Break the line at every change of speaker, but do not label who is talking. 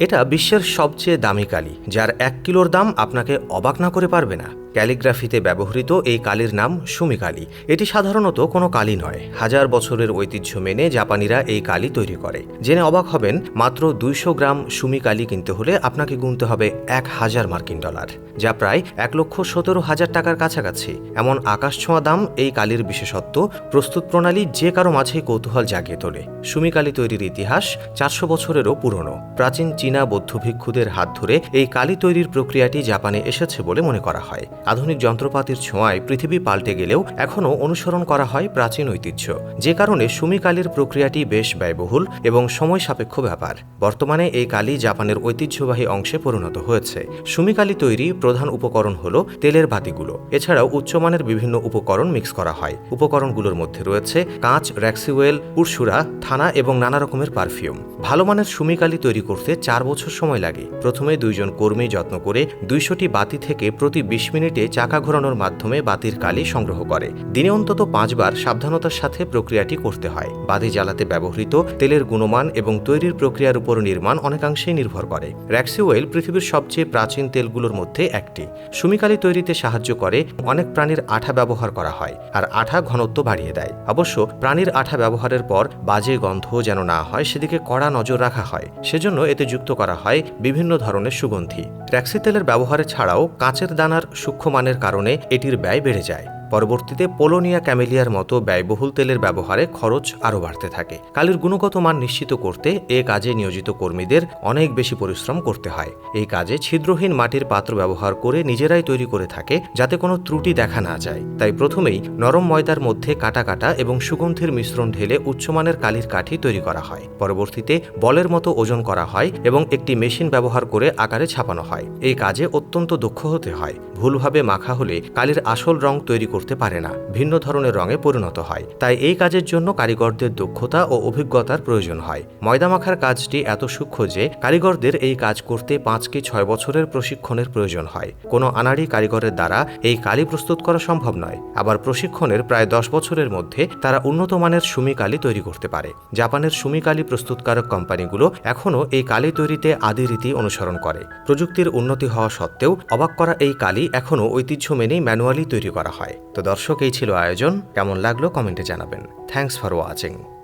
এটা বিশ্বের সবচেয়ে দামি কালি, যার এক কিলোর দাম আপনাকে অবাক না করে পারবে না। ক্যালিগ্রাফিতে ব্যবহৃত এই কালির নাম সুমি কালি। এটি সাধারণত কোনো কালি নয়। হাজার বছরের ঐতিহ্য মেনে জাপানিরা এই কালি তৈরি করে। জেনে অবাক হবেন, মাত্র দুইশো গ্রাম সুমি কালি কিনতে হলে আপনাকে গুনতে হবে এক হাজার মার্কিন ডলার, যা প্রায় এক লক্ষ সতেরো হাজার টাকার কাছাকাছি। এমন আকাশ ছোঁয়া দাম এই কালির বিশেষত্ব প্রস্তুত প্রণালী যে কারও মাঝেই কৌতূহল জাগিয়ে তোলে। সুমি কালি তৈরির ইতিহাস চারশো বছরেরও পুরনো। প্রাচীন চীনা বৌদ্ধ ভিক্ষুদের হাত ধরে এই কালি তৈরির প্রক্রিয়াটি জাপানে এসেছে বলে মনে করা হয়। আধুনিক যন্ত্রপাতির ছোঁয়ায় পৃথিবী পাল্টে গেলেও এখনও অনুসরণ করা হয় প্রাচীন ঐতিহ্য। যে কারণে সুমি কালির প্রক্রিয়াটি বেশ ব্যয়বহুল এবং সময় সাপেক্ষ ব্যাপার। বর্তমানে এই কালি জাপানের ঐতিহ্যবাহী অংশে পরিণত হয়েছে। সুমিকালি তৈরি প্রধান উপকরণ হল তেলের বাতিগুলো। এছাড়াও উচ্চমানের বিভিন্ন উপকরণ মিক্স করা হয়। উপকরণগুলোর মধ্যে রয়েছে কাঁচ, র্যাক্সিওয়েল পুরসুরা থানা এবং নানা রকমের পারফিউম। ভালো মানের সুমিকালি তৈরি করতে চার বছর সময় লাগে। প্রথমে দুইজন কর্মী যত্ন করে দুইশোটি বাতি থেকে প্রতি বিশ মিনিটে চাকা ঘোরানোর মাধ্যমে বাতির কালি সংগ্রহ করে। দিনে অন্তত পাঁচবার সাবধানতার সাথে প্রক্রিয়াটি করতে হয়। বাতি জ্বালাতে ব্যবহৃত তেলের গুণমান এবং তৈরির প্রক্রিয়ার উপর নির্মাণ অনেকাংশেই নির্ভর করে। র্যাক্সিওয়েল পৃথিবীর সবচেয়ে প্রাচীন তেলগুলোর মধ্যে একটি। সুমিকালি তৈরিতে সাহায্য করে অনেক প্রাণীর আঠা ব্যবহার করা হয় আর আঠা ঘনত্ব বাড়িয়ে দেয়। অবশ্য প্রাণীর আঠা ব্যবহারের পর বাজে গন্ধ যেন না হয় সেদিকে কড়া নজর রাখা হয়। সেজন্য এতে যুক্ত করা হয় বিভিন্ন ধরনের সুগন্ধি। র্যাক্সি তেলের ব্যবহারে ছাড়াও কাঁচের দানার সূক্ষ্মমানের কারণে এটির ব্যয় বেড়ে যায়। পরবর্তীতে পোলোনিয়া ক্যামেলিয়ার মতো ব্যয়বহুল তেলের ব্যবহারে খরচ আরও বাড়তে থাকে। কালির গুণগত মান নিশ্চিত করতে এ কাজে নিয়োজিত কর্মীদের অনেক বেশি পরিশ্রম করতে হয়। এই কাজে ছিদ্রহীন মাটির পাত্র ব্যবহার করে নিজেরাই তৈরি করে থাকে যাতে কোনো ত্রুটি দেখা না যায়। তাই প্রথমেই নরম ময়দার মধ্যে কাটা কাটা এবং সুগন্ধির মিশ্রণ ঢেলে উচ্চমানের কালির কাঠি তৈরি করা হয়। পরবর্তীতে বলের মতো ওজন করা হয় এবং একটি মেশিন ব্যবহার করে আকারে ছাপানো হয়। এই কাজে অত্যন্ত দক্ষ হতে হয়। ভুলভাবে মাখা হলে কালির আসল রং তৈরি করতে পারে না। ভিন্ন ধরনের রঙে পরিণত হয়। তাই এই কাজের জন্য কারিগরদের দক্ষতা ও অভিজ্ঞতার প্রয়োজন হয়। ময়দা মাখার কাজটি এত সূক্ষ্ম যে, কারিগরদের এই কাজ করতে পাঁচ কি ছয় বছরের প্রশিক্ষণের প্রয়োজন হয়। কোনো আনাড়ি কারিগরের দ্বারা এই কালি প্রস্তুত করা সম্ভব নয়। আবার প্রশিক্ষণের প্রায় দশ বছরের মধ্যে তারা উন্নত মানের সুমি কালি তৈরি করতে পারে। জাপানের সুমি কালি প্রস্তুতকারক কোম্পানিগুলো এখনও এই কালি তৈরিতে আদি রীতি অনুসরণ করে। প্রযুক্তির উন্নতি হওয়া সত্ত্বেও অবাক করা এই কালি এখনও ঐতিহ্য মেনেই ম্যানুয়ালি তৈরি করা হয়। তো দর্শক এই ছিল আয়োজন। কেমন লাগল কমেন্টে জানাবেন। Thanks for watching